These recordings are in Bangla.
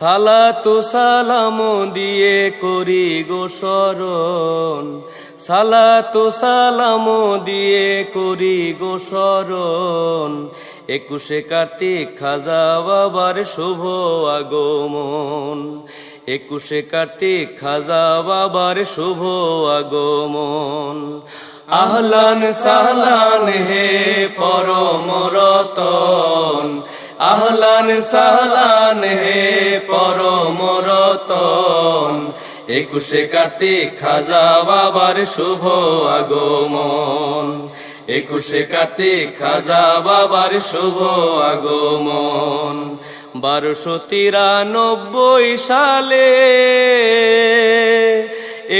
সালাতু সালাম দিয়ে করি গো স্মরণ। সালাতু সালাম দিয়ে করি গো স্মরণ। একুশে কার্তিক খাজা বাবার শুভ আগমন। একুশে কার্তিক খাজা বাবার শুভ আগমন। আহলান সাহলান হে পরমরতন আহলান সাহলান হে পরমরতন একুশে কার্তিক খাজা বাবার শুভ আগমন। একুশে কার্তিক খাজা বাবার শুভ আগমন। বারোশো তিরানব্বই সালে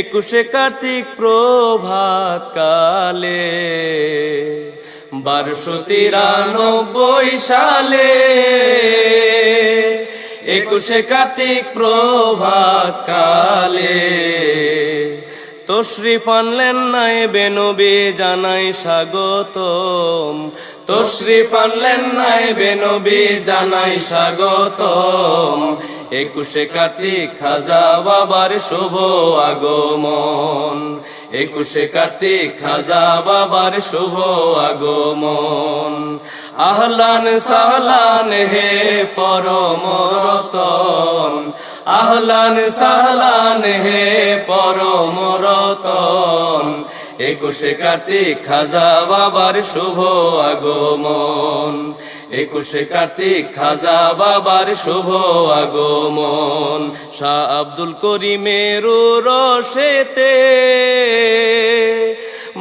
একুশে কার্তিক প্রভাত কালে বারোশো তিরানব্বই সালে একুশে কার্তিক প্রভাত কালে তশ্রী পানলেন নাই বেনবী, জানাই স্বাগতম। তশ্রী পানলেন নাই বেনবী, জানাই স্বাগতম। একুশে কার্তিক খাজা বাবার শুভ আগমন। একুশে কার্তিক খাজা বাবার শুভ আগমন। আহলান সাহলান হে পরমরতন। আহলান সাহলান হে পরমরতন। একুশে কার্তিক খাজা বাবার শুভ আগমন। একুশে কার্তিক খাজা বাবার শুভ আগমন। শাহ আব্দুল করিমের রশেতে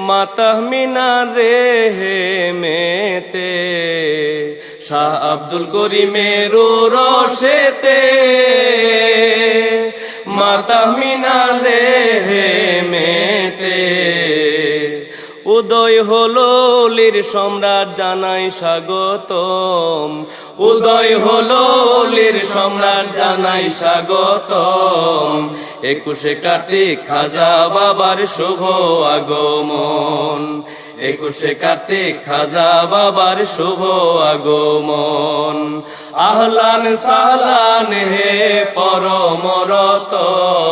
মাতা মিনারে মেতে। শাহ আব্দুল করিমের রশেতে মাতা মিনারে মেতে। উদয় হলো লির সম্রাট জানাই স্বাগতম। উদয় হলো লির সম্রাট জানাই স্বাগতম। একুশে কার্তিক খাজা বাবার শুভ আগমন। একুশে কার্তিক খাজা বাবার শুভ আগমন। আহলান সাহলান হে পরমরতন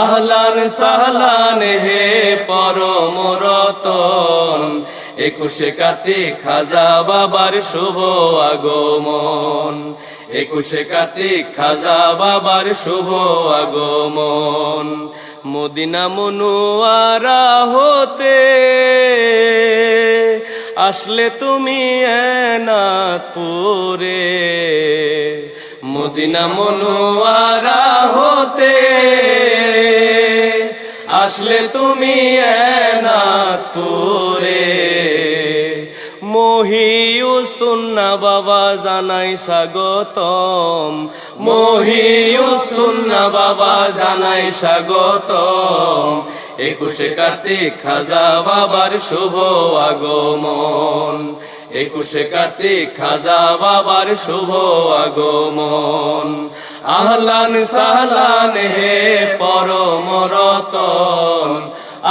আহলান সাহলান হে পরমরতন একুশে কার্তিক খাজা বাবার শুভ আগমন। একুশে কার্তিক খাজা বাবার শুভ আগমন। মদিনা মনুয়ারা হতে আসলে তুমি এনাথপুরে মদিনা মনুয়ারা হতে আসলে তুমি এনাথপুরে মহিউসুন্না বাবা জানাই স্বাগতম। মহিউসুন্না বাবা জানাই স্বাগতম। একুশে কার্তিক খাজা বাবার শুভ আগমন। একুশে কার্তিক খাজা বাবার শুভ আগমন। আহলান সাহলান হে পরমরতন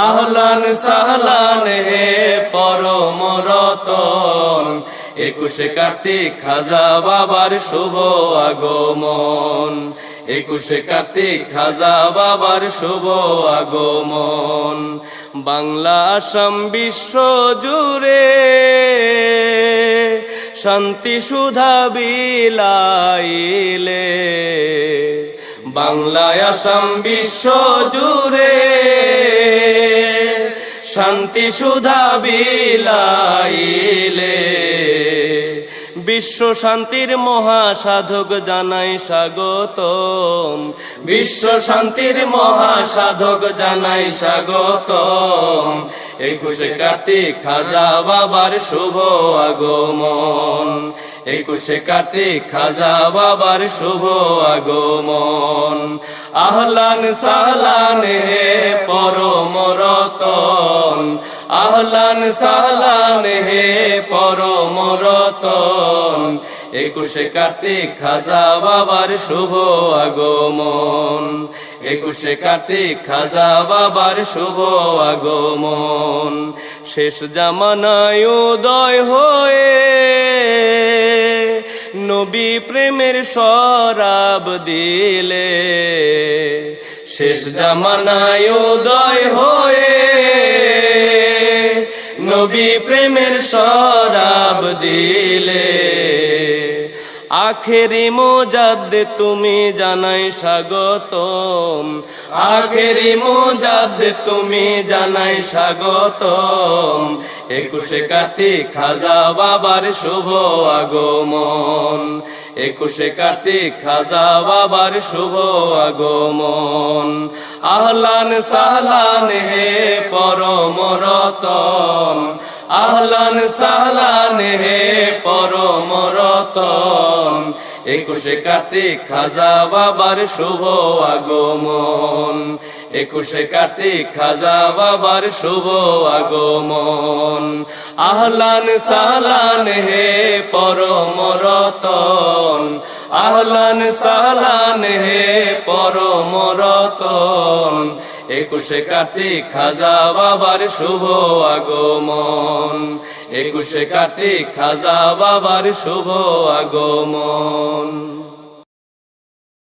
আহলান সাহলান হে পরমরতন একুশে কার্তিক খাজা বাবার শুভ আগমন। একুশে কার্তিক খাজা বাবার শুভ আগমন। বাংলা আসাম বিশ্ব জুড়ে শান্তি সুধা বিলাইলে, বাংলায় আসাম বিশ্ব জুড়ে। শান্তি সুধা বিলাইলে, বিশ্ব শান্তির মহাসাধক জানাই স্বাগতম। বিশ্ব শান্তির মহাসাধক জানাই স্বাগতম। একুশে কার্তিক খাজা বাবার শুভ আগমন। একুশে কার্তিক খাজা বাবার শুভ আগমন। আহলান সাহলান হে পরমরতন আহলান সাহলান হে পরমরতন একুশে কার্তিক খাজা বাবার শুভ আগমন। একুশে কার্তিক খাজা বাবার শুভ আগমন। শেষ জামানায় উদয় হয়ে নবী প্রেমের শরাব দিলে। শেষ জামানায় উদয় হয়ে নবী প্রেমের শরাব দিলে। আখেরি মোজাদ্দ তুমি জানাই স্বাগতম। আখেরি মোজাদ্দ তুমি জানাই স্বাগতম। একুশে কার্তিক খাজা বাবার শুভ আগমন। একুশে কার্তিক খাজা বাবার শুভ আগমন। আহলান সাহলান হে পরমরতম আহলান সাহলান হে একুশে কার্তিক খাজা বাবার শুভ আগমন। একুশে কার্তিক খাজা বাবার শুভ আগমন। আহলান সাহলান হে পরমরতন আহলান সাহলান হে পরমরতন একুশে কার্তিক খাজা বাবার শুভ আগমন। একুশে কার্তিক খাজা বাবার শুভ আগমন।